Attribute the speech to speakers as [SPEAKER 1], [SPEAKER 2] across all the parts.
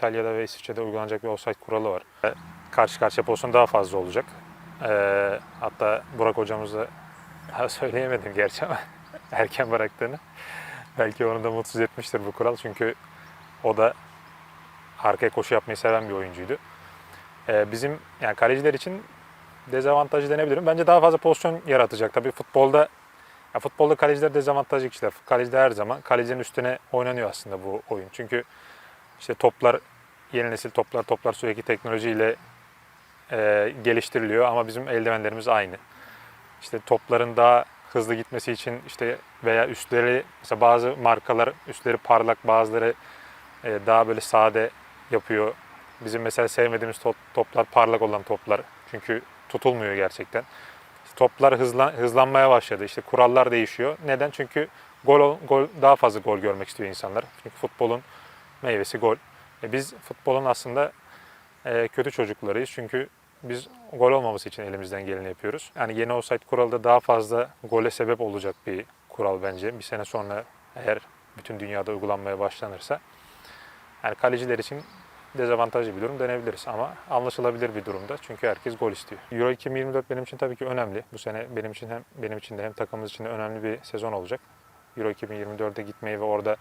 [SPEAKER 1] İtalya'da ve İsviçre'de uygulanacak bir offside kuralı var. E, Karşı karşıya pozisyon daha fazla olacak. E, hatta Burak hocamız söyleyemedim gerçi ama erken bıraktığını. Belki onu da mutsuz etmiştir bu kural. Çünkü o da arkaya koşu yapmayı seven bir oyuncuydu. E, bizim yani kaleciler için dezavantajı denebilirim. Bence daha fazla pozisyon yaratacak. Tabii futbolda ya futbolda kaleciler dezavantajlı kişiler. Kaleciler her zaman kalecilerin üstüne oynanıyor aslında bu oyun. Çünkü işte toplar yeni nesil toplar toplar sürekli teknolojiyle e, geliştiriliyor ama bizim eldivenlerimiz aynı. İşte topların daha hızlı gitmesi için işte veya üstleri mesela bazı markalar üstleri parlak bazıları e, daha böyle sade yapıyor. Bizim mesela sevmediğimiz top- toplar parlak olan toplar. Çünkü tutulmuyor gerçekten. Toplar hızlan, hızlanmaya başladı. İşte kurallar değişiyor. Neden? Çünkü gol ol- gol daha fazla gol görmek istiyor insanlar. Çünkü futbolun meyvesi gol. E biz futbolun aslında e, kötü çocuklarıyız. Çünkü biz gol olmaması için elimizden geleni yapıyoruz. Yani yeni offside kuralı da daha fazla gole sebep olacak bir kural bence. Bir sene sonra eğer bütün dünyada uygulanmaya başlanırsa. Yani kaleciler için dezavantajlı bir durum denebiliriz ama anlaşılabilir bir durumda. Çünkü herkes gol istiyor. Euro 2024 benim için tabii ki önemli. Bu sene benim için hem benim için de hem takımımız için de önemli bir sezon olacak. Euro 2024'e gitmeyi ve orada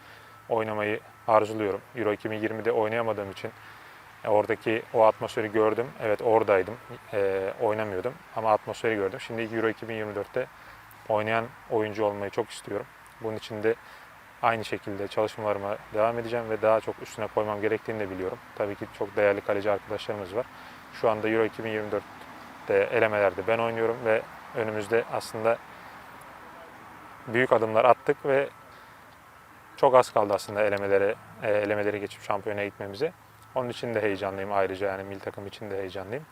[SPEAKER 1] oynamayı arzuluyorum. Euro 2020'de oynayamadığım için e, oradaki o atmosferi gördüm. Evet oradaydım. E, oynamıyordum ama atmosferi gördüm. Şimdi Euro 2024'te oynayan oyuncu olmayı çok istiyorum. Bunun için de aynı şekilde çalışmalarıma devam edeceğim ve daha çok üstüne koymam gerektiğini de biliyorum. Tabii ki çok değerli kaleci arkadaşlarımız var. Şu anda Euro 2024'te elemelerde ben oynuyorum ve önümüzde aslında büyük adımlar attık ve çok az kaldı aslında elemelere, e, elemeleri geçip şampiyona gitmemize. Onun için de heyecanlıyım ayrıca yani milli takım için de heyecanlıyım.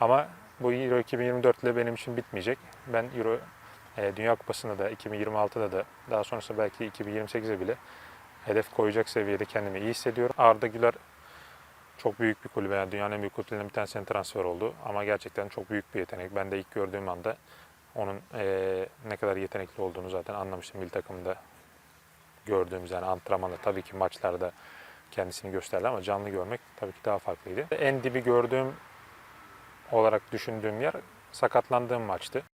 [SPEAKER 1] Ama bu Euro 2024 ile benim için bitmeyecek. Ben Euro e, Dünya Kupası'nda da 2026'da da daha sonrasında belki 2028'e bile hedef koyacak seviyede kendimi iyi hissediyorum. Arda Güler çok büyük bir kulübe yani dünyanın en büyük kulüplerinden bir tanesine transfer oldu. Ama gerçekten çok büyük bir yetenek. Ben de ilk gördüğüm anda onun e, ne kadar yetenekli olduğunu zaten anlamıştım milli takımda gördüğümüz yani antrenmanda tabii ki maçlarda kendisini gösterdi ama canlı görmek tabii ki daha farklıydı. En dibi gördüğüm olarak düşündüğüm yer sakatlandığım maçtı.